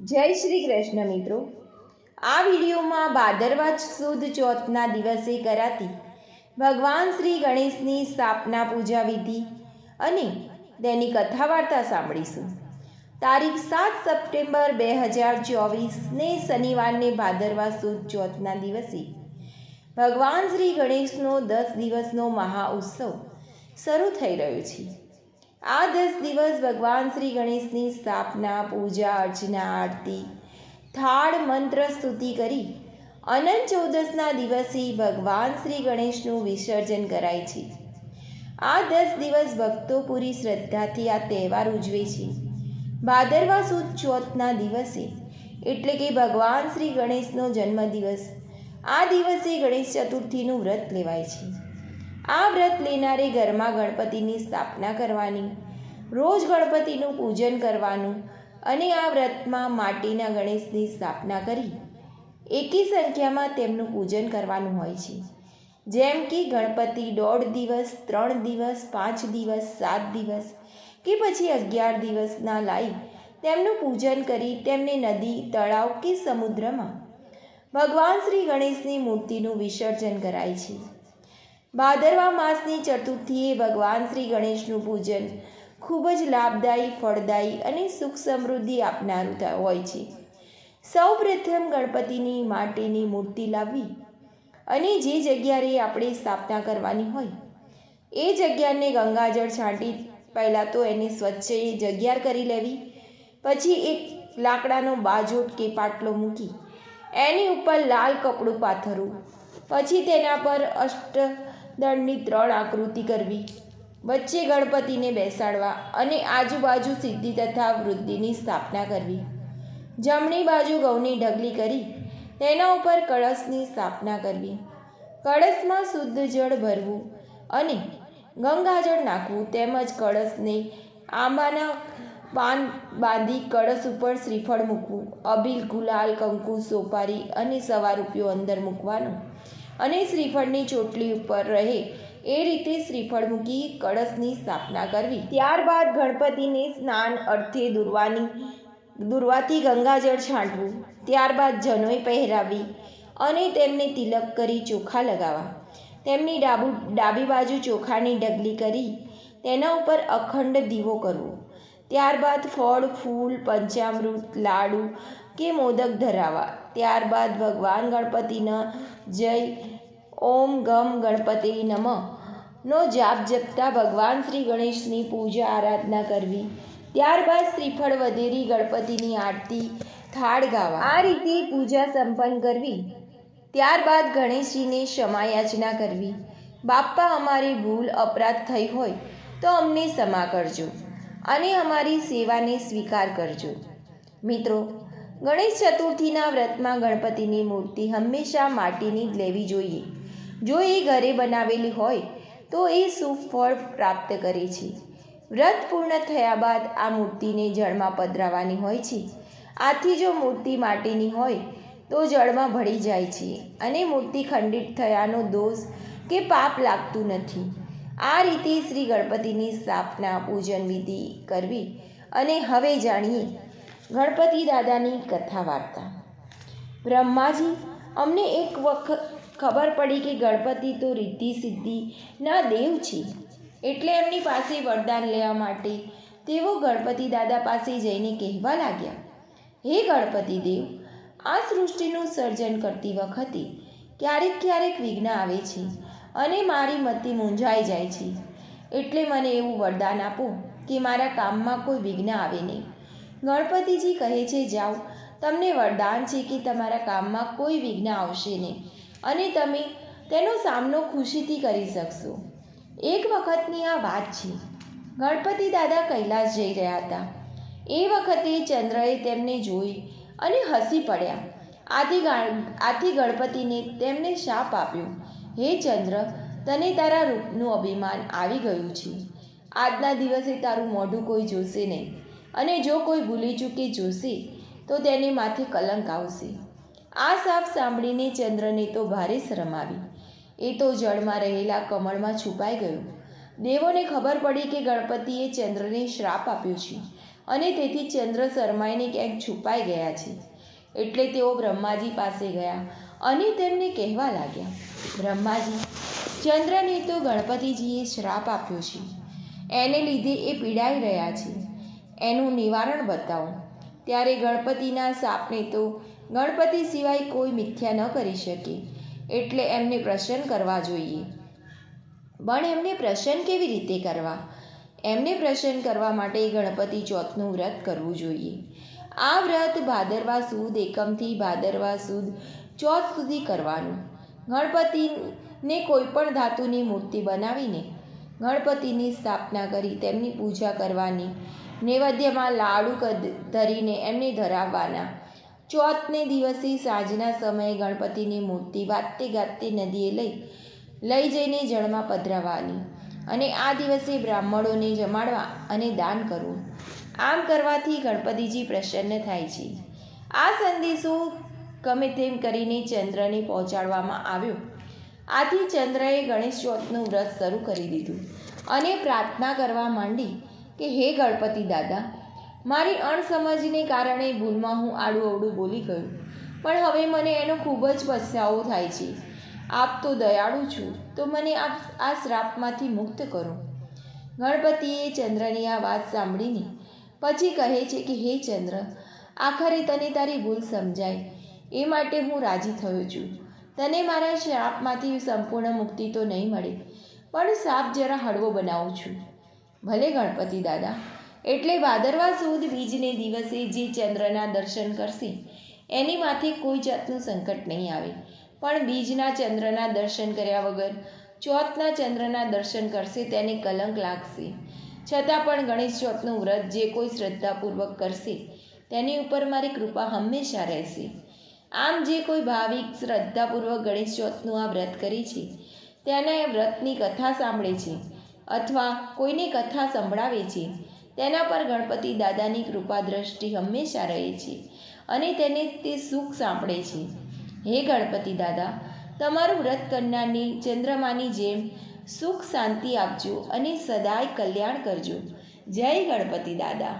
જય શ્રી કૃષ્ણ મિત્રો. આ વિડીયોમાં ભાદરવા સુદ ચોથના દિવસે કરાતી ભગવાન શ્રી ગણેશની સ્થાપના પૂજા વિધિ અને તેની કથા વાર્તા સાંભળીશું. તારીખ સાત સપ્ટેમ્બર બે હજાર ચોવીસને શનિવારને ભાદરવા સુદ ચોથના દિવસે ભગવાન શ્રી ગણેશનો દસ દિવસનો મહાઉત્સવ શરૂ થઈ રહ્યો છે. આ દસ દિવસ ભગવાન શ્રી ગણેશની સ્થાપના, પૂજા, અર્ચના, આરતી, થાળ મંત્ર સ્તુતિ કરી અનંત ચૌદસના દિવસે ભગવાન શ્રી ગણેશનું વિસર્જન કરાય છે. આ દસ દિવસ ભક્તો પૂરી શ્રદ્ધાથી આ તહેવાર ઉજવે છે. ભાદરવા સુદ ચોથના દિવસે એટલે કે ભગવાન શ્રી ગણેશનો જન્મદિવસ, આ દિવસે ગણેશ ચતુર્થીનું વ્રત લેવાય છે. આ વ્રત લેનારે ઘરમાં ગણપતિની સ્થાપના કરવાની, રોજ ગણપતિનું પૂજન કરવાનું અને આ વ્રતમાં માટીના ગણેશની સ્થાપના કરી. એકી સંખ્યામાં તેમનું પૂજન કરવાનું હોય છે. જેમ કે ગણપતિ દોઢ દિવસ, ત્રણ દિવસ, પાંચ દિવસ, સાત દિવસ કે પછી અગિયાર દિવસના લાવી તેમનું પૂજન કરી તેમને નદી, તળાવ કે સમુદ્રમાં ભગવાન શ્રી ગણેશની મૂર્તિનું વિસર્જન કરાય છે. ભાદરવા માસની ચતુર્થીએ ભગવાન શ્રી ગણેશનું પૂજન. ખૂબ જ લાભદાયી, ફળદાયી અને સુખ સમૃદ્ધિ આપનારું હોય છે. સૌ પ્રથમ ગણપતિની માટીની મૂર્તિ લાવવી અને જે જગ્યાએ આપણે સ્થાપના કરવાની હોય, એ જગ્યાને ગંગાજળ છાંટી પહેલાં તો એને સ્વચ્છ જગ્યા કરી લેવી, પછી એક લાકડાનો બાજોટ કે પાટલો મૂકી, એની ઉપર લાલ કપડું પાથરવું, પછી તેના પર અષ્ટદળની ત્રણ આકૃતિ કરવી, વચ્ચે ગણપતિને બેસાડવા અને આજુબાજુ સિદ્ધિ તથા વૃદ્ધિની સ્થાપના કરવી. જમણી બાજુ ઘઉંની ઢગલી કરી તેના ઉપર કળશની સ્થાપના કરવી. કળશમાં શુદ્ધ જળ ભરવું અને ગંગાજળ નાખવું તેમજ કળશને આંબાના પાન બાંધી કળશ ઉપર શ્રીફળ મૂકવું, અબીલ, ગુલાલ, કંકુ, સોપારી અને સવા રૂપિયો અંદર મૂકવાનો. અને શ્રીફળની ચોટલી ઉપર રહે. એ રીતે શ્રીફળ મૂકી કળશની સ્થાપના કરવી. ત્યારબાદ ગણપતિને સ્નાન અર્થે દુરવાની, દુરવાથી ગંગાજળ છાંટવું. ત્યારબાદ જનોઈ પહેરાવી અને તેમને તિલક કરી ચોખા લગાવવા. તેમની ડાબુ, ડાબી બાજુ ચોખાની ઢગલી કરી તેના ઉપર અખંડ દીવો કરવો. ત્યારબાદ ફળ, ફૂલ, પંચામૃત, લાડુ કે મોદક ધરાવવા. ત્યારબાદ ભગવાન ગણપતિના જય, ઓમ ગમ ગણપતિ નમઃ. નો જાપ જપતા ભગવાન શ્રી ગણેશની પૂજા આરાધના કરવી. ત્યારબાદ શ્રીફળ વધેરી ગણપતિની આરતી થાળ ગાવા. આ રીતે પૂજા સંપન્ન કરવી. ત્યારબાદ ગણેશજીને ક્ષમાયાચના કરવી. બાપ્પા, અમારી ભૂલ અપરાધ થઈ હોય તો અમને ક્ષમા કરજો અને અમારી સેવાને સ્વીકાર કરજો. મિત્રો ગણેશ ચતુર્થીના વ્રતમાં ગણપતિની મૂર્તિ હંમેશા માટીની જ લેવી જોઈએ. જો એ ઘરે બનાવેલી હોય, તો એ સુફળ ફળ પ્રાપ્ત કરે છે. વ્રત પૂર્ણ થયા બાદ આ મૂર્તિને જળમાં પધરાવવાની હોય છે. આથી જો મૂર્તિ માટીની હોય, તો જળમાં ભળી જાય છે અને મૂર્તિ ખંડિત થયાનો દોષ કે પાપ લાગતું નથી. આ રીતે શ્રી ગણપતિની સ્થાપના પૂજન વિધિ કરવી અને હવે જાણીએ ગણપતિ દાદાની કથા વાર્તા બ્રહ્માજી, અમને એક વખત ખબર પડી કે ગણપતિ તો રિદ્ધિ સિદ્ધિના દેવ છે. એટલે એમની પાસે વરદાન લેવા માટે તેઓ ગણપતિ દાદા પાસે જઈને કહેવા લાગ્યા, હે ગણપતિ દેવ, આ સૃષ્ટિનું સર્જન કરતી વખતે ક્યારેક ક્યારેક વિઘ્ન આવે છે અને મારી મતિ મૂંઝાઈ જાય છે. એટલે મને એવું વરદાન આપો કે મારા કામમાં કોઈ વિઘ્ન આવે નહીં. ગણપતિજી કહે છે, જાઓ, તમને વરદાન છે કે તમારા કામમાં કોઈ વિઘ્ન આવશે નહીં અને તમે તેનો સામનો ખુશીથી કરી શકશો. એક વખતની આ વાત છે. ગણપતિ દાદા કૈલાસ જઈ રહ્યા હતા. એ વખતે ચંદ્રએ તેમને જોઈ અને હસી પડ્યા. આથી આથી ગણપતિને તેમને શાપ આપ્યો. હે ચંદ્ર, તને તારા રૂપનું અભિમાન આવી ગયું છે. આજના દિવસે તારું મોઢું કોઈ જોશે નહીં. અને જો કોઈ ભૂલી ચૂકી જોશે, તો તેને માથે કલંક આવશે. આ સાપ સાંભળીને ચંદ્રને તો ભારે શરમ આવી. એ તો જળમાં રહેલા કમળમાં છુપાઈ ગયો. દેવોને ખબર પડી કે ગણપતિએ ચંદ્રને શ્રાપ આપ્યો છે અને તેથી ચંદ્ર શરમાઈને ક્યાંક છુપાઈ ગયા છે. એટલે તેઓ બ્રહ્માજી પાસે ગયા અને તેમને કહેવા લાગ્યા, બ્રહ્માજી, ચંદ્રને તો ગણપતિજીએ શ્રાપ આપ્યો છે. એને લીધે એ પીડાઈ રહ્યા છે. એનું નિવારણ બતાવો. ત્યારે ગણપતિના સાપને તો ગણપતિ સિવાય કોઈ મિથ્યા ન કરી શકે, એટલે એમને પ્રસન્ન કરવા જોઈએ. પણ એમને પ્રસન્ન કેવી રીતે કરવા? એમને પ્રસન્ન કરવા માટે ગણપતિ ચોથનું વ્રત કરવું જોઈએ. આ વ્રત ભાદરવા સુદ એકમથી ભાદરવા સુદ ચોથ સુધી કરવાનું. ગણપતિને કોઈપણ ધાતુની મૂર્તિ બનાવીને ગણપતિની સ્થાપના કરી તેમની પૂજા કરવાની નૈવેદ્યમાં લાડુ ધરીને એમને ધરાવવાના. ચોથને દિવસે સાંજના સમયે ગણપતિની મૂર્તિ વાતે ગાતે નદીએ લઈ લઈ જઈને જળમાં પધરાવવાની અને આ દિવસે બ્રાહ્મણોને જમાડવા અને દાન કરવું. આમ કરવાથી ગણપતિજી પ્રસન્ન થાય છે. આ સંદેશો ગમે તેમ કરીને ચંદ્રને પહોંચાડવામાં આવ્યો. આથી ચંદ્રએ ગણેશ ચોથનું વ્રત શરૂ કરી દીધું અને પ્રાર્થના કરવા માંડી કે, હે ગણપતિ દાદા, મારી અણસમજને કારણે ભૂલમાં હું આડું અવડું બોલી ગયું. પણ હવે મને એનો ખૂબ જ પસ્તાવો થાય છે. આપ તો દયાળુ છું, તો મને આપ આ શ્રાપમાંથી મુક્ત કરો. ગણપતિએ ચંદ્રની આ વાત સાંભળીને પછી કહે છે કે, હે ચંદ્ર, આખરે તને તારી ભૂલ સમજાય. એ માટે હું રાજી થયો છું. તને મારા શ્રાપમાંથી સંપૂર્ણ મુક્તિ તો નહીં મળે, પણ સાપ જરા હળવો બનાવું છું. ભલે ગણપતિ દાદા. એટલે ભાદરવા સુદ બીજને દિવસે જે ચંદ્રના દર્શન કરશે એની માથે કોઈ જાતનું સંકટ નહીં આવે. પણ બીજના ચંદ્રના દર્શન કર્યા વગર, ચોથના ચંદ્રના દર્શન કરશે તેને કલંક લાગશે. છતાં પણ ગણેશ ચોથનું વ્રત જે કોઈ શ્રદ્ધાપૂર્વક કરશે, તેની ઉપર મારી કૃપા હંમેશા રહેશે. આમ જે કોઈ ભાવિક શ્રદ્ધાપૂર્વક ગણેશ ચોથનું આ વ્રત કરે છે, તેને વ્રતની કથા સાંભળે છે. અથવા કોઈને કથા સંભળાવે છે, તેના પર ગણપતિ દાદાની કૃપા દ્રષ્ટિ હંમેશા રહે છે અને તેને તે સુખ સાંભળે છે. હે ગણપતિ દાદા, તમારું વ્રત કરનારની ચંદ્રમાની જેમ સુખ શાંતિ આપજો અને સદાય કલ્યાણ કરજો. જય ગણપતિ દાદા.